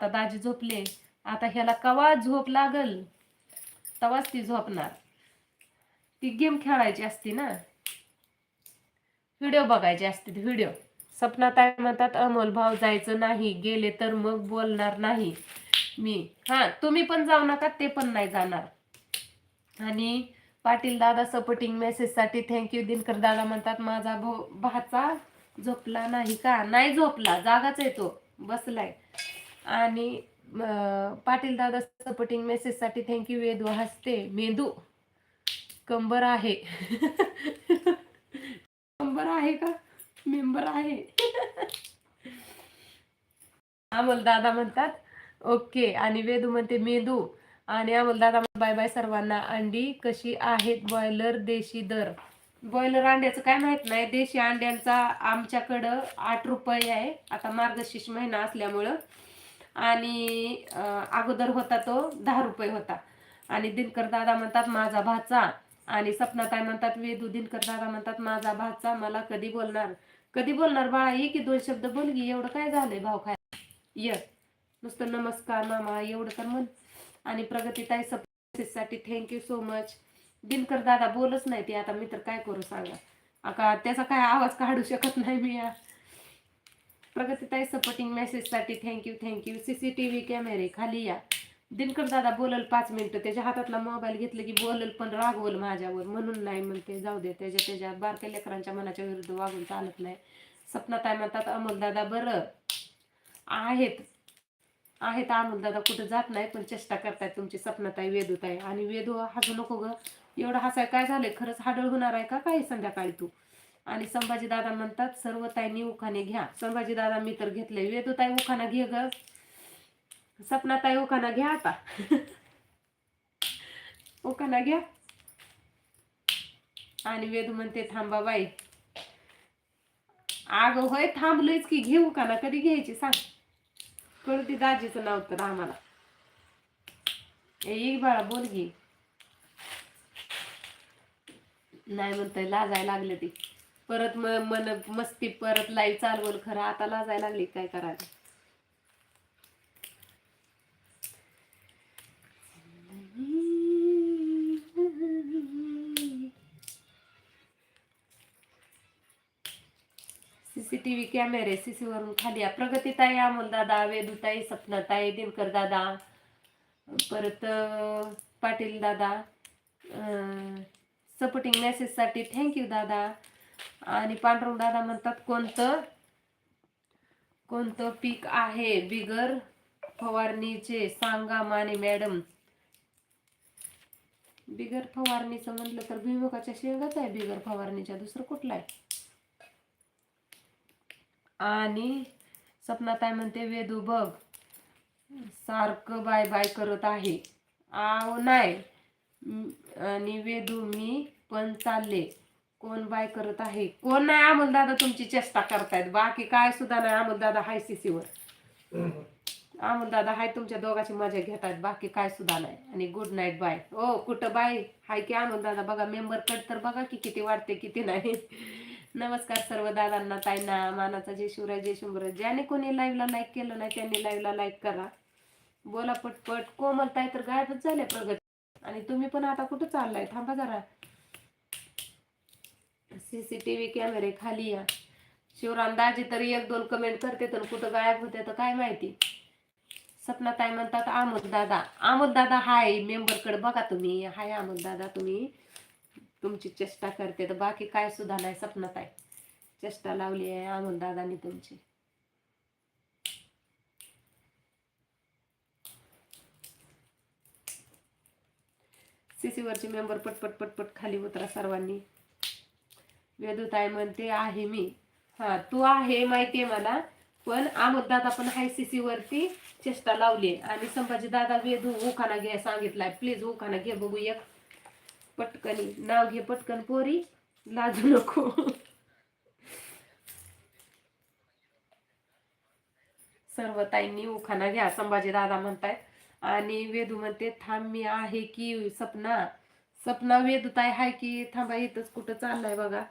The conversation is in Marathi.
आता दाजी झोपले. आता ह्याला कवा झोप लागल? तवाच ती झोपणार. ती गेम खेळायची असती ना. व्हिडिओ बघायचे असते व्हिडिओ. सपनात आहे म्हणतात अमोल भाव जायचं नाही गेले तर मग बोलणार नाही. मी हा तुम्ही पण जाऊ नका ते पण नाही जाणार. आणि पाटील दादा सपोर्टिंग मेसेजसाठी थँक्यू दिनकर दादा म्हणतात माझा भाऊ भाचा झोपला नाही का? नाही झोपला जागाच आहे तो बसलाय. आणि पाटील दादा सपोर्टिंग मेसेजसाठी थँक्यू वेदू हसते. मेंदू कंबर आहे. कंबर आहे का? मेंबर आहे. अमोल दादा म्हणतात ओके. आणि वेदू म्हणते मेंदू. आणि अमोल दादा बाय बाय सर्वांना. अंडी कशी आहेत? बॉयलर देशी दर. बॉयलर अंड्याचं काय माहीत नाही. देशी अंड्यांचा आमच्याकडं आठ रुपये आहे. आता मार्गशीर्ष महिना असल्यामुळं. आणि अगोदर होता तो दहा रुपये होता. आणि दिनकर दादा म्हणतात माझा भाचा. आणि सपनाताई म्हणतात वेदू दिनकर दादा म्हणतात माझा भाचा. मला कधी बोलणार कधी बोलणार बाळा? ये की दोन शब्द बोल की एवढं काय झालंय भाव काय ये. नुसतं नमस्कार मामा एवढं तर म्हण. आणि प्रगतीताई साठी थँक्यू सो मच दिनकर दादा बोलच नाही ती आता मी तर काय करू सांगा? आता त्याचा काय आवाज काढू शकत नाही मी या. प्रगतीताई supporting मेसेजसाठी thank you thank you C C T V कॅमेरे खाली या. दिनकर दादा बोलल पाच मिनटं त्याच्या हातातला मोबाईल घेतलं की बोलल पण रागवल माझ्यावर. म्हणून नाही म्हणते जाऊ दे. त्याच्या त्याच्या बारक्या लेकरांच्या मनाच्या विरुद्ध वागून चालत नाही. सपनाताई म्हणतात अमोल दादा बरं. आहेत. आहेत अमोल दादा कुठं जात नाही पण चेष्टा करतायत तुमची सपनाताई वेदूताई आणि वेदू हसू नको ग. एवढं हसाय काय झालंय? खरंच हाडळ होणार आहे का? काही संध्याकाळी तू? आणि संभाजी दादा म्हणतात सर्व ताईंनी उखाणे घ्या. संभाजीदादा मी तर घेतले वेदूताई उखाणा घे ग. सपनाताई उखाणा घ्या आता. उखाणा घ्या. आणि वेदू म्हणते थांबा बाई. आग होय थांबलोयच की. घेऊ का ना कधी घ्यायची सांग. कळती दाजीचं नाव तर आम्हाला. ए एक बाळा बोल घे नाही म्हणतोय लाजायला लागले ती. परत म मन मस्ती परत लाई चालवल खरं आता लाजायला लागली काय करायला सीसीटीव्ही कॅमेरे सीसी वरून खाली आहे. प्रगतीताई अमोलदादा वेदुताई सपनाताई दिनकर दादा परत पाटील दादा सपोर्टिंग मेसेजसाठी थँक्यू दादा आणि पांडुरंग दादा म्हणतात कोणतं? कोणतं पीक आहे? बिगर फवारणीचे सांगा माने मॅडम. बिगर फवारणीचं म्हटलं तर भुईमुखाच्या शेंगाच आहे. बिगर फवारणीच्या दुसरं कुठला आहे? आणि सपनाताई म्हणते वेदू बघ सारखं बाय बाय करत आहे. आव नाही. आणि वेदू मी पण चालले. कोण बाय करत आहे? कोण नाही अमोल दादा तुमची चेष्टा करतायत. बाकी काय सुद्धा नाही. अमोल दादा हाय सीसीवर अमोल दादा हाय तुमच्या दोघांची मजा घेत आहेत बाकी काय सुद्धा नाही. आणि गुड नाईट बाय ओ कुठं बाय हाय की अमोल दादा? बघा मेंबर कट तर बघा की किती वाटते किती नाही. नमस्कार सर्व दादांना ताईना मानाचा जय शिवराय जय शिवराय ज्याने कोणी लाईव्हला लाईक केलं नाही त्यांनी लाईव्हला लाईक करा. बोला पटपट. कोमल ताई तर गायबच झाले प्रगत. आणि तुम्ही पण आता कुठं चाललाय? थांबा जरा. सी सी टी व्ही कॅमेरे खाली या. शिवराम दाजी तरी एक दोन कमेंट करते तर कुठं गायब होते तर काय माहिती. सपना ताई म्हणतात आमोद दादा. आमोद दादा हाय मेंबरकडे बघा तुम्ही. हाय आमोद दादा तुम्ही. तुमची चेष्टा करते तर बाकी काय सुद्धा नाही सपना ताई. चेष्टा लावली आहे आमोद दादानी तुमची. सीसीवरचे मेंबर पटपट पटपट खाली उतरा सर्वांनी. वेदूताई म्हणते आहे मी. हा तू आहे माहितीये मला पण आमोददादा पण हाय सी वरती चेष्टा लावली आणि संभाजी दादा वेदू उखाना घे सांगितलाय. प्लीज उखाना घे बघू एक. पटकनी नाव घे पटकन पोरी. लाजू नको. सर्व ताईंनी उखाना घ्या संभाजी दादा म्हणताय. आणि वेदू म्हणते थांब मी आहे की सपना. सपना वेदू ताई हाय की थांबा इथंच कुठं चाललाय बघा.